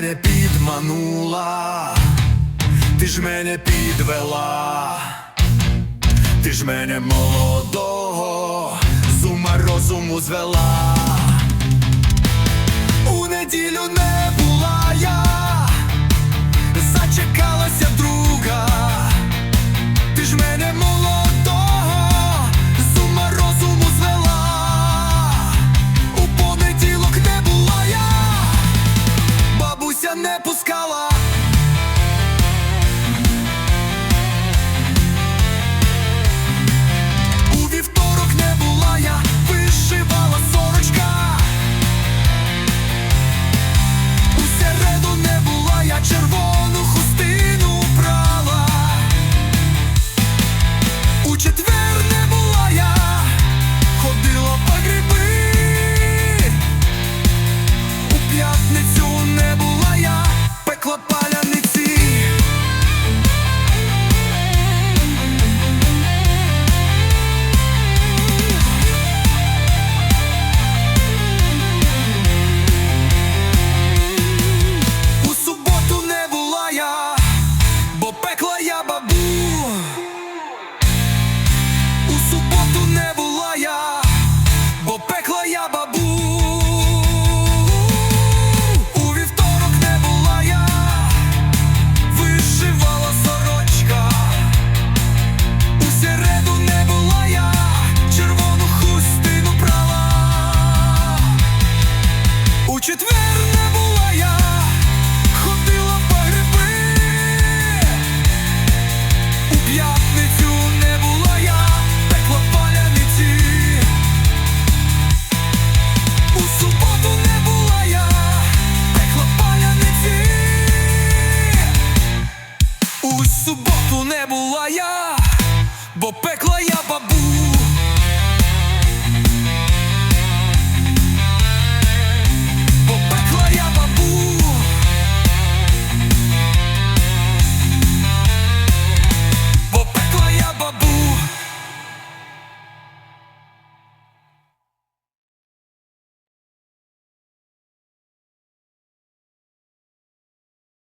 мене підманула, ти ж мене підвела, ти ж мене молодого, з ума розуму звела. суботу не була я, бо пекла я бабу.